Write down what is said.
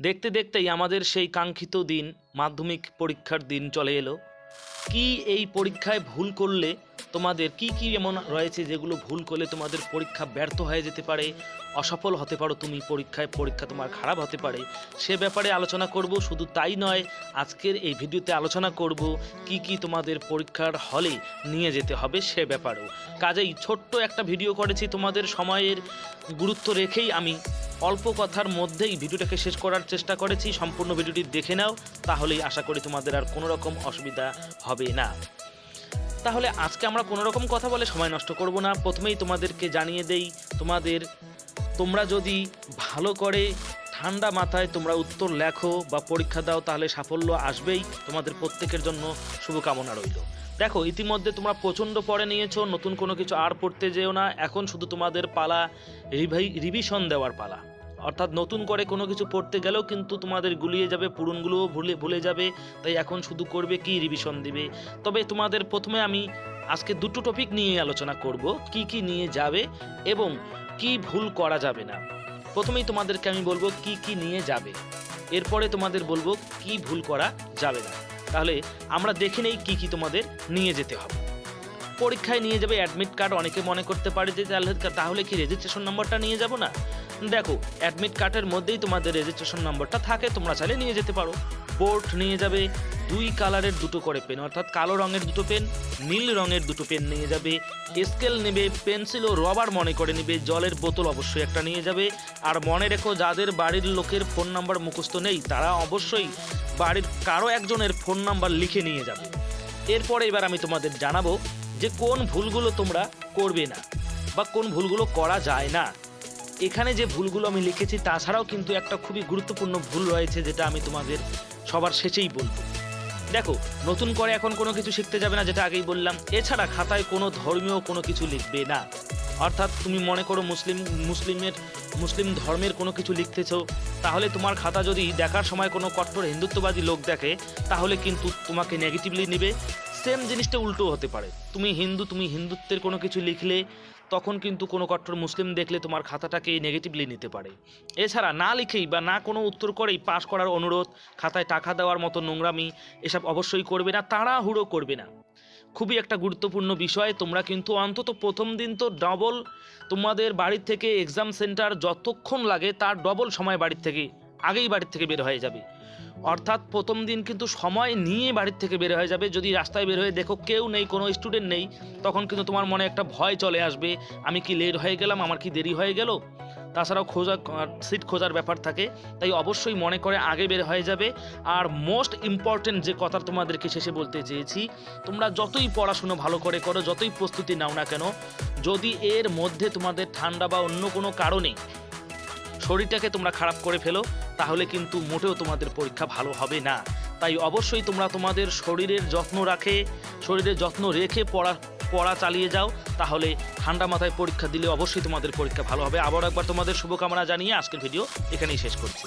দেখতে দেখতেই আমাদের সেই কাঙ্ক্ষিত দিন, মাধ্যমিক পরীক্ষার দিন চলে এলো। কি এই পরীক্ষায় ভুল করলে তোমাদের কি কি এমন রয়েছে যেগুলো ভুল করলে তোমাদের পরীক্ষা ব্যর্থ হয়ে যেতে পারে, অসফল হতে পারো তুমি, পরীক্ষায় পরীক্ষা তোমার খারাপ হতে পারে? সে ব্যাপারে আলোচনা করব, শুধু তাই নয়, আজকের এই ভিডিওতে আলোচনা করব কি কি তোমাদের পরীক্ষার হলে নিয়ে যেতে হবে সে ব্যাপারেও। কাজেই ছোট্ট একটা ভিডিও করেছি তোমাদের সময়ের গুরুত্ব রেখেই আমি অল্প কথার মধ্যেই ভিডিওটাকে শেষ করার চেষ্টা করেছি। সম্পূর্ণ ভিডিওটি দেখে নাও, তাহলেই আশা করি তোমাদের আর কোনো রকম অসুবিধা হবে না। তাহলে আজকে আমরা কোনো রকম কথা বলে সময় নষ্ট করব না। প্রথমেই তোমাদেরকে জানিয়ে দেই, তোমাদের তোমরা যদি ভালো করে ঠান্ডা মাথায় তোমরা উত্তর লেখো বা পরীক্ষা দাও, তাহলে সাফল্য আসবেই। তোমাদের প্রত্যেকের জন্য শুভকামনা রইল। দেখো, ইতিমধ্যে তোমরা প্রচণ্ড পড়ে নিয়েছো, নতুন কোনো কিছু আর পড়তে যেও না। এখন শুধু তোমাদের পালা রিভাই রিভিশন দেওয়ার পালা। অর্থাৎ নতুন করে কোনো কিছু পড়তে গেলেও কিন্তু তোমাদের গুলিয়ে যাবে, পুরনগুলোও ভুলে ভুলে যাবে। তাই এখন শুধু করবে কি রিভিশন দিবে। তবে তোমাদের প্রথমে আমি আজকে দুটো টপিক নিয়ে আলোচনা করব, কি কি নিয়ে যাবে এবং কি ভুল করা যাবে না। প্রথমেই তোমাদেরকে আমি বলব কি কি নিয়ে যাবে। এরপরে তোমাদের বলব কি ভুল করা যাবে না। তাহলে আমরা দেখে নেই কি কি তোমাদের নিয়ে যেতে হবে। পরীক্ষায় নিয়ে যাবে অ্যাডমিট কার্ড অনেকে মনে করতে পারে যে তাহলে তাহলে কি রেজিস্ট্রেশন নম্বরটা নিয়ে যাব না? দেখো অ্যাডমিট কার্ডের মধ্যেই তোমাদের রেজিস্ট্রেশন নম্বরটা থাকে, তোমরা চাইলে নিয়ে যেতে পারো। বোর্ড নিয়ে যাবে, দুই কালারের দুটো করে পেন অর্থাৎ কালো রঙের দুটো পেন নীল রঙের দুটো পেন নিয়ে যাবে। স্কেল নেবে পেন্সিল ও রবার মনে করে নেবে, জলের বোতল অবশ্যই একটা নিয়ে যাবে। আর মনে রেখো, যাদের বাড়ির লোকের ফোন নাম্বার মুখস্থ নেই, তারা অবশ্যই বাড়ির কারও একজনের ফোন নাম্বার লিখে নিয়ে যাবে। এরপরে এবার আমি তোমাদের জানাব যে কোন ভুলগুলো তোমরা করবে না, বা কোন ভুলগুলো করা যায় না। এখানে যে ভুলগুলো আমি লিখেছি, তাছাড়াও কিন্তু একটা খুবই গুরুত্বপূর্ণ ভুল রয়েছে, যেটা আমি তোমাদের সবার শেষেই বলব। দেখো, নতুন করে এখন কোনো কিছু শিখতে যাবে না, যেটা আগেই বললাম। এছাড়া খাতায় কোনো ধর্মীয় কোনো কিছু লিখবে না। অর্থাৎ তুমি মনে করো মুসলিম, মুসলিমের, মুসলিম ধর্মের কোনো কিছু লিখতেছো, তাহলে তোমার খাতা যদি দেখার সময় কোনো কট্টর হিন্দুত্ববাদী লোক দেখে, তাহলে কিন্তু তোমাকে নেগেটিভলি নেবে। সেম জিনিসটা উল্টো হতে পারে। তুমি হিন্দু, তুমি হিন্দুত্বের কোনো কিছু লিখলে তখন কিন্তু কোনো কট্টর মুসলিম দেখলে তোমার খাতাটাকে নেগেটিভলি নিতে পারে। এছাড়া না লিখেই বা না কোনো উত্তর করেই পাশ করার অনুরোধ, খাতায় টাকা দেওয়ার মতো নোংরামি এসব অবশ্যই করবে না, তাড়াহুড়ো করবে না। খুবই একটা গুরুত্বপূর্ণ বিষয়, তোমরা কিন্তু অন্তত প্রথম দিন তো ডবল তোমাদের বাড়ির থেকে এক্সাম সেন্টার যতক্ষণ লাগে তার ডবল সময় বাড়ির থেকে আগেই বাড়ির থেকে বের হয়ে যাবে। অর্থাৎ প্রথম দিন কিন্তু সময় নিয়ে বাড়ির থেকে বের হয়ে যাবে। যদি রাস্তায় বের হয়ে দেখো কেউ নেই, কোনো স্টুডেন্ট নেই, তখন কিন্তু তোমার মনে একটা ভয় চলে আসবে, আমি কি লেট হয়ে গেলাম, আমার কি দেরি হয়ে গেল? তাছাড়াও খোঁজা সিট খোঁজার ব্যাপার থাকে, তাই অবশ্যই মনে করে আগে বের হয়ে যাবে। আর মোস্ট ইম্পর্টেন্ট যে কথা তোমাদেরকে শেষে বলতে চেয়েছি, তোমরা যতই পড়াশুনো ভালো করে করো, যতই প্রস্তুতি নাও না কেন, যদি এর মধ্যে তোমাদের ঠান্ডা বা অন্য কোনো কারণে শরীরটাকে তোমরা খারাপ করে ফেলো তাহলে কিন্তু মোটেও তোমাদের পরীক্ষা ভালো হবে না। তাই অবশ্যই তোমরা তোমাদের শরীরের যত্ন রাখে, শরীরের যত্ন রেখে পড়া পড়া চালিয়ে যাও। তাহলে ঠান্ডা মাথায় পরীক্ষা দিলে অবশ্যই তোমাদের পরীক্ষা ভালো হবে। আবার একবার তোমাদের শুভকামনা জানিয়ে আজকের ভিডিও এখানেই শেষ করছি।